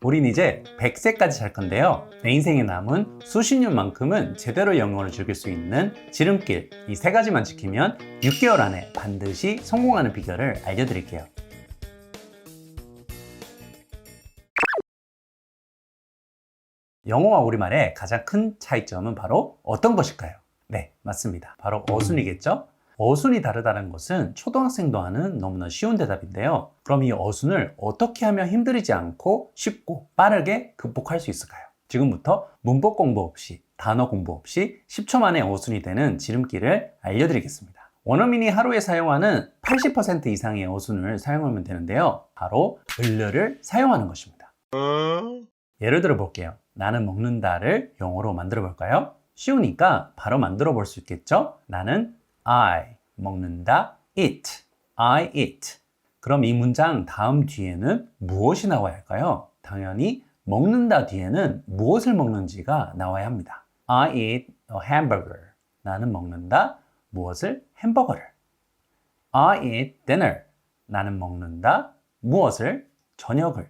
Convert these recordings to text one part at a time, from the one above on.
우린 이제 100세까지 살 건데요. 내 인생에 남은 수십 년만큼은 제대로 영어를 즐길 수 있는 지름길 이 세 가지만 지키면 6개월 안에 반드시 성공하는 비결을 알려드릴게요. 영어와 우리말의 가장 큰 차이점은 바로 어떤 것일까요? 네, 맞습니다. 바로 어순이겠죠? 어순이 다르다는 것은 초등학생도 하는 너무나 쉬운 대답인데요. 그럼 이 어순을 어떻게 하면 힘들이지 않고 쉽고 빠르게 극복할 수 있을까요? 지금부터 문법 공부 없이 단어 공부 없이 10초 만에 어순이 되는 지름길을 알려드리겠습니다. 원어민이 하루에 사용하는 80% 이상의 어순을 사용하면 되는데요. 바로 을르를 사용하는 것입니다. 예를 들어 볼게요. 나는 먹는다를 영어로 만들어 볼까요? 쉬우니까 바로 만들어 볼 수 있겠죠? 나는 I 먹는다 eat I eat 그럼 이 문장 다음 뒤에는 무엇이 나와야 할까요? 당연히 먹는다 뒤에는 무엇을 먹는지가 나와야 합니다. I eat a hamburger 나는 먹는다 무엇을 햄버거를 I eat dinner 나는 먹는다 무엇을 저녁을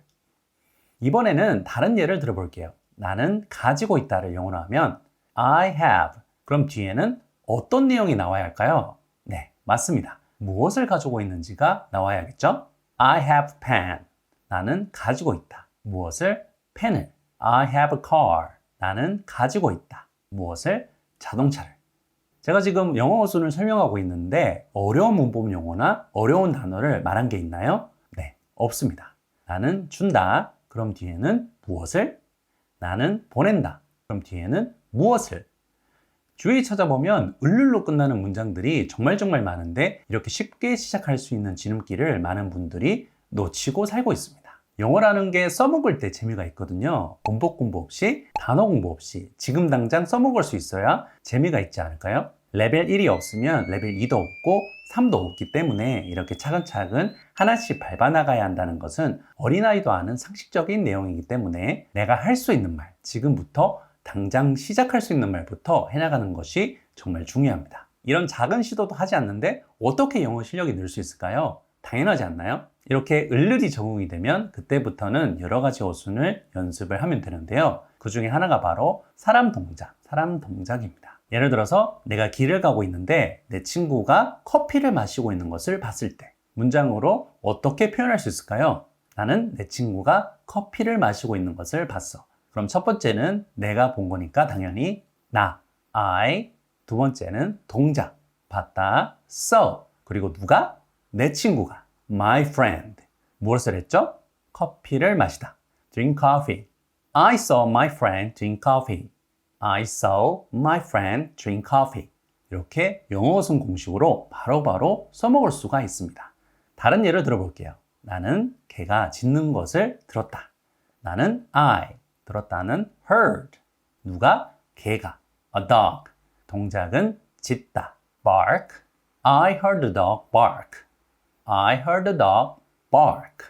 이번에는 다른 예를 들어볼게요. 나는 가지고 있다를 영어로 하면 I have. 그럼 뒤에는 어떤 내용이 나와야 할까요? 네, 맞습니다. 무엇을 가지고 있는지가 나와야겠죠? I have pen. 나는 가지고 있다. 무엇을? 펜을. I have a car. 나는 가지고 있다. 무엇을? 자동차를. 제가 지금 영어 어순을 설명하고 있는데 어려운 문법 용어나 어려운 단어를 말한 게 있나요? 네, 없습니다. 나는 준다. 그럼 뒤에는 무엇을? 나는 보낸다. 그럼 뒤에는 무엇을? 주위 찾아보면 을룰로 끝나는 문장들이 정말 정말 많은데 이렇게 쉽게 시작할 수 있는 지름길을 많은 분들이 놓치고 살고 있습니다. 영어라는 게 써먹을 때 재미가 있거든요. 문법 공부 없이, 단어 공부 없이 지금 당장 써먹을 수 있어야 재미가 있지 않을까요? 레벨 1이 없으면 레벨 2도 없고 3도 없기 때문에 이렇게 차근차근 하나씩 밟아 나가야 한다는 것은 어린아이도 아는 상식적인 내용이기 때문에 내가 할 수 있는 말, 지금부터 당장 시작할 수 있는 말부터 해나가는 것이 정말 중요합니다. 이런 작은 시도도 하지 않는데 어떻게 영어 실력이 늘 수 있을까요? 당연하지 않나요? 이렇게 을르리 적응이 되면 그때부터는 여러 가지 어순을 연습을 하면 되는데요. 그 중에 하나가 바로 사람 동작, 사람 동작입니다. 예를 들어서 내가 길을 가고 있는데 내 친구가 커피를 마시고 있는 것을 봤을 때 문장으로 어떻게 표현할 수 있을까요? 나는 내 친구가 커피를 마시고 있는 것을 봤어. 그럼 첫 번째는 내가 본 거니까 당연히 나, I. 두 번째는 동작, 봤다, saw. 그리고 누가? 내 친구가, my friend. 무엇을 했죠? 커피를 마시다. drink coffee. I saw my friend drink coffee. I saw my friend drink coffee. 이렇게 영어 어순 공식으로 바로바로 써먹을 수가 있습니다. 다른 예를 들어볼게요. 나는 개가 짖는 것을 들었다. 나는 I. 들었다는 heard. 누가? 개가. a dog. 동작은 짖다. bark. I heard the dog bark. I heard the dog bark.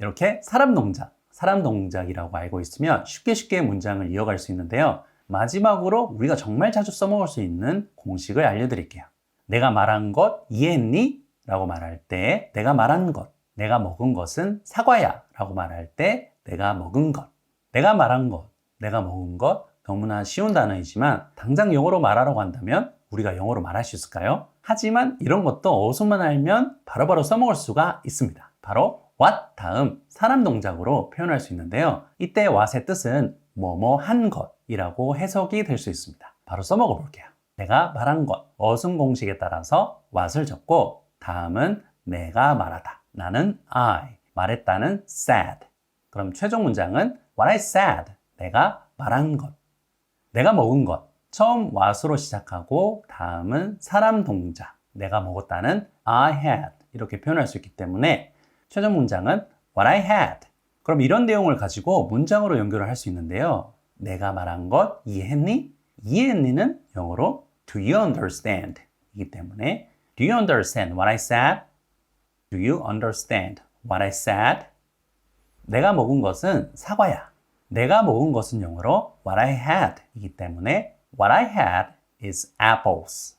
이렇게 사람 동작, 사람 동작이라고 알고 있으면 쉽게 쉽게 문장을 이어갈 수 있는데요. 마지막으로 우리가 정말 자주 써먹을 수 있는 공식을 알려드릴게요. 내가 말한 것 이해했니? 라고 말할 때 내가 말한 것, 내가 먹은 것은 사과야 라고 말할 때 내가 먹은 것, 내가 말한 것, 내가 먹은 것 너무나 쉬운 단어이지만 당장 영어로 말하라고 한다면 우리가 영어로 말할 수 있을까요? 하지만 이런 것도 어순만 알면 바로 바로 써먹을 수가 있습니다. 바로 what 다음 사람 동작으로 표현할 수 있는데요. 이때 what의 뜻은 뭐뭐 한 것이라고 해석이 될 수 있습니다. 바로 써먹어 볼게요. 내가 말한 것, 어순 공식에 따라서 what을 적고 다음은 내가 말하다. 나는 I. 말했다는 said. 그럼 최종 문장은 what I said. 내가 말한 것. 내가 먹은 것. 처음 what으로 시작하고 다음은 사람 동작. 내가 먹었다는 I had. 이렇게 표현할 수 있기 때문에 최종 문장은 what I had. 그럼 이런 내용을 가지고 문장으로 연결을 할 수 있는데요. 내가 말한 것 이해했니? 이해했니는 영어로 do you understand? 이기 때문에 do you understand what I said? do you understand what I said? 내가 먹은 것은 사과야. 내가 먹은 것은 영어로 what I had 이기 때문에 what I had is apples.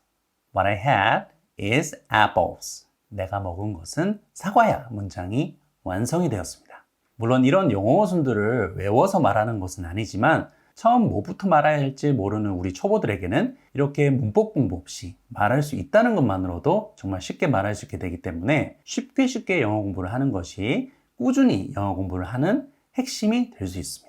what I had is apples. 내가 먹은 것은 사과야 문장이 완성이 되었습니다. 물론 이런 영어 어순들을 외워서 말하는 것은 아니지만 처음 뭐부터 말해야 할지 모르는 우리 초보들에게는 이렇게 문법 공부 없이 말할 수 있다는 것만으로도 정말 쉽게 말할 수 있게 되기 때문에 쉽게 쉽게 영어 공부를 하는 것이 꾸준히 영어 공부를 하는 핵심이 될 수 있습니다.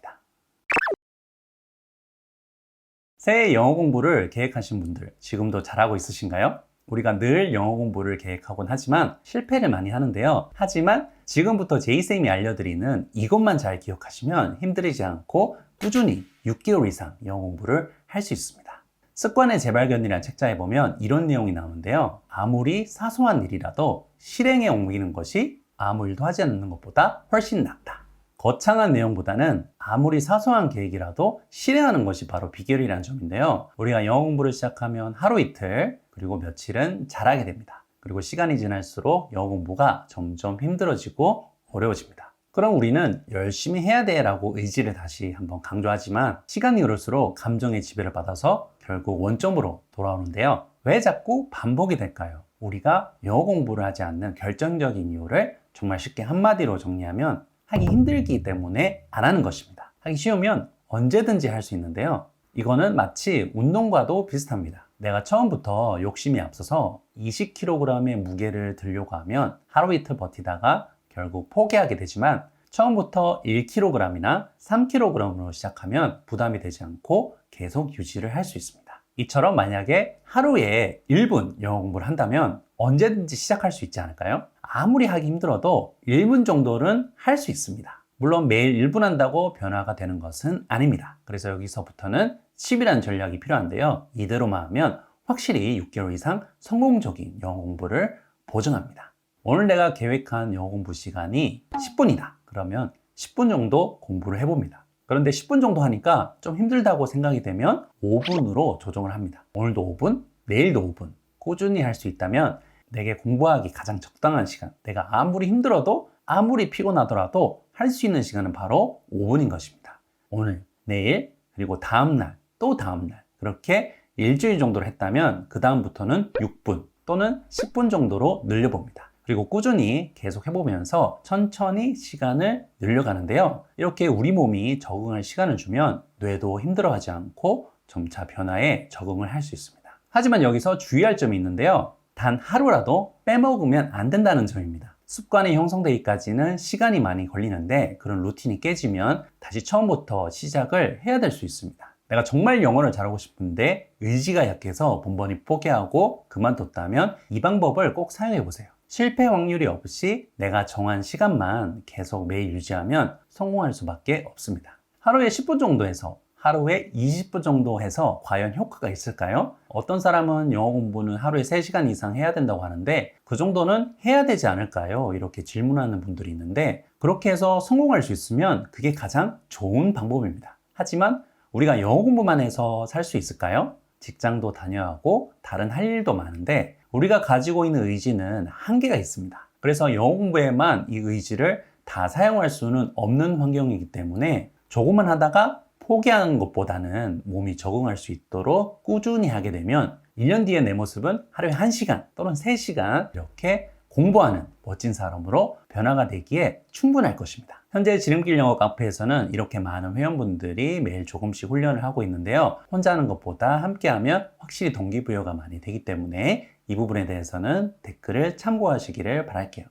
새해 영어 공부를 계획하신 분들 지금도 잘하고 있으신가요? 우리가 늘 영어 공부를 계획하곤 하지만 실패를 많이 하는데요. 하지만 지금부터 제이쌤이 알려드리는 이것만 잘 기억하시면 힘들이지 않고 꾸준히 6개월 이상 영어 공부를 할 수 있습니다. 습관의 재발견이라는 책자에 보면 이런 내용이 나오는데요. 아무리 사소한 일이라도 실행에 옮기는 것이 아무 일도 하지 않는 것보다 훨씬 낫다. 거창한 내용보다는 아무리 사소한 계획이라도 실행하는 것이 바로 비결이라는 점인데요. 우리가 영어 공부를 시작하면 하루 이틀 그리고 며칠은 잘하게 됩니다. 그리고 시간이 지날수록 영어 공부가 점점 힘들어지고 어려워집니다. 그럼 우리는 열심히 해야 돼 라고 의지를 다시 한번 강조하지만 시간이 흐를수록 감정의 지배를 받아서 결국 원점으로 돌아오는데요. 왜 자꾸 반복이 될까요? 우리가 영어 공부를 하지 않는 결정적인 이유를 정말 쉽게 한마디로 정리하면 하기 힘들기 때문에 안 하는 것입니다. 하기 쉬우면 언제든지 할 수 있는데요. 이거는 마치 운동과도 비슷합니다. 내가 처음부터 욕심이 앞서서 20kg의 무게를 들려고 하면 하루 이틀 버티다가 결국 포기하게 되지만 처음부터 1kg이나 3kg으로 시작하면 부담이 되지 않고 계속 유지를 할 수 있습니다. 이처럼 만약에 하루에 1분 영어 공부를 한다면 언제든지 시작할 수 있지 않을까요? 아무리 하기 힘들어도 1분 정도는 할 수 있습니다. 물론 매일 1분 한다고 변화가 되는 것은 아닙니다. 그래서 여기서부터는 10이라는 전략이 필요한데요. 이대로만 하면 확실히 6개월 이상 성공적인 영어 공부를 보증합니다. 오늘 내가 계획한 영어 공부 시간이 10분이다. 그러면 10분 정도 공부를 해봅니다. 그런데 10분 정도 하니까 좀 힘들다고 생각이 되면 5분으로 조정을 합니다. 오늘도 5분, 내일도 5분 꾸준히 할 수 있다면 내게 공부하기 가장 적당한 시간, 내가 아무리 힘들어도 아무리 피곤하더라도 할 수 있는 시간은 바로 5분인 것입니다. 오늘, 내일, 그리고 다음날, 또 다음날 그렇게 일주일 정도를 했다면 그 다음부터는 6분 또는 10분 정도로 늘려봅니다. 그리고 꾸준히 계속 해보면서 천천히 시간을 늘려가는데요. 이렇게 우리 몸이 적응할 시간을 주면 뇌도 힘들어하지 않고 점차 변화에 적응을 할 수 있습니다. 하지만 여기서 주의할 점이 있는데요. 단 하루라도 빼먹으면 안 된다는 점입니다. 습관이 형성되기까지는 시간이 많이 걸리는데 그런 루틴이 깨지면 다시 처음부터 시작을 해야 될 수 있습니다. 내가 정말 영어를 잘하고 싶은데 의지가 약해서 번번이 포기하고 그만뒀다면 이 방법을 꼭 사용해 보세요. 실패 확률이 없이 내가 정한 시간만 계속 매일 유지하면 성공할 수밖에 없습니다. 하루에 10분 정도 해서 하루에 20분 정도 해서 과연 효과가 있을까요? 어떤 사람은 영어 공부는 하루에 3시간 이상 해야 된다고 하는데 그 정도는 해야 되지 않을까요? 이렇게 질문하는 분들이 있는데 그렇게 해서 성공할 수 있으면 그게 가장 좋은 방법입니다. 하지만 우리가 영어 공부만 해서 살 수 있을까요? 직장도 다녀야 하고 다른 할 일도 많은데 우리가 가지고 있는 의지는 한계가 있습니다. 그래서 영어 공부에만 이 의지를 다 사용할 수는 없는 환경이기 때문에 조금만 하다가 포기하는 것보다는 몸이 적응할 수 있도록 꾸준히 하게 되면 1년 뒤에 내 모습은 하루에 1시간 또는 3시간 이렇게 공부하는 멋진 사람으로 변화가 되기에 충분할 것입니다. 현재 지름길 영어 카페에서는 이렇게 많은 회원분들이 매일 조금씩 훈련을 하고 있는데요. 혼자 하는 것보다 함께 하면 확실히 동기부여가 많이 되기 때문에 이 부분에 대해서는 댓글을 참고하시기를 바랄게요.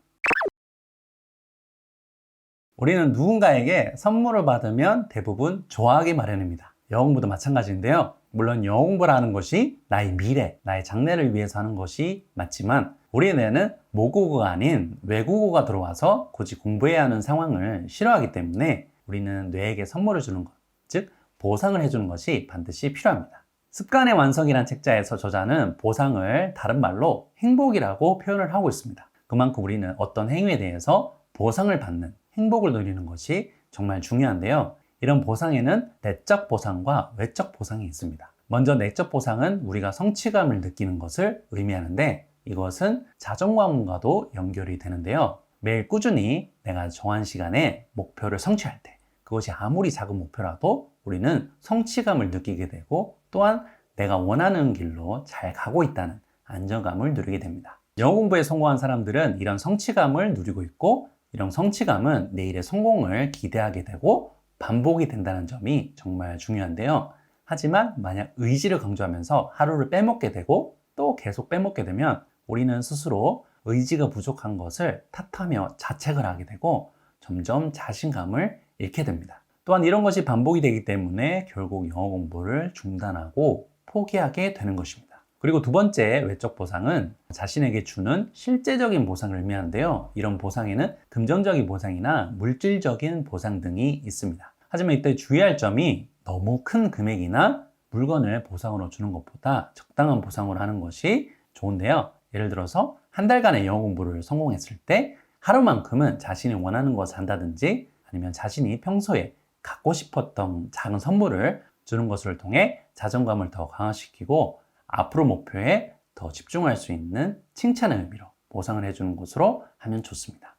우리는 누군가에게 선물을 받으면 대부분 좋아하기 마련입니다. 영어 공부도 마찬가지인데요. 물론 공부를 하는 것이 나의 미래, 나의 장래를 위해서 하는 것이 맞지만 우리 뇌는 모국어가 아닌 외국어가 들어와서 굳이 공부해야 하는 상황을 싫어하기 때문에 우리는 뇌에게 선물을 주는 것, 즉 보상을 해주는 것이 반드시 필요합니다. 습관의 완성이란 책자에서 저자는 보상을 다른 말로 행복이라고 표현을 하고 있습니다. 그만큼 우리는 어떤 행위에 대해서 보상을 받는 행복을 누리는 것이 정말 중요한데요. 이런 보상에는 내적 보상과 외적 보상이 있습니다. 먼저 내적 보상은 우리가 성취감을 느끼는 것을 의미하는데 이것은 자존감과도 연결이 되는데요. 매일 꾸준히 내가 정한 시간에 목표를 성취할 때 그것이 아무리 작은 목표라도 우리는 성취감을 느끼게 되고 또한 내가 원하는 길로 잘 가고 있다는 안정감을 누리게 됩니다. 영어 공부에 성공한 사람들은 이런 성취감을 누리고 있고 이런 성취감은 내일의 성공을 기대하게 되고 반복이 된다는 점이 정말 중요한데요. 하지만 만약 의지를 강조하면서 하루를 빼먹게 되고 또 계속 빼먹게 되면 우리는 스스로 의지가 부족한 것을 탓하며 자책을 하게 되고 점점 자신감을 잃게 됩니다. 또한 이런 것이 반복이 되기 때문에 결국 영어 공부를 중단하고 포기하게 되는 것입니다. 그리고 두 번째 외적 보상은 자신에게 주는 실제적인 보상을 의미하는데요. 이런 보상에는 금전적인 보상이나 물질적인 보상 등이 있습니다. 하지만 이때 주의할 점이 너무 큰 금액이나 물건을 보상으로 주는 것보다 적당한 보상을 하는 것이 좋은데요. 예를 들어서 한 달간의 영어 공부를 성공했을 때 하루만큼은 자신이 원하는 것을 한다든지 아니면 자신이 평소에 갖고 싶었던 작은 선물을 주는 것을 통해 자존감을 더 강화시키고 앞으로 목표에 더 집중할 수 있는 칭찬의 의미로 보상을 해주는 것으로 하면 좋습니다.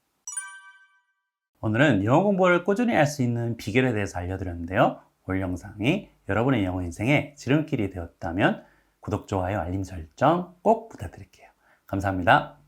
오늘은 영어 공부를 꾸준히 할 수 있는 비결에 대해서 알려드렸는데요. 올 영상이 여러분의 영어 인생에 지름길이 되었다면 구독, 좋아요, 알림 설정 꼭 부탁드릴게요. 감사합니다.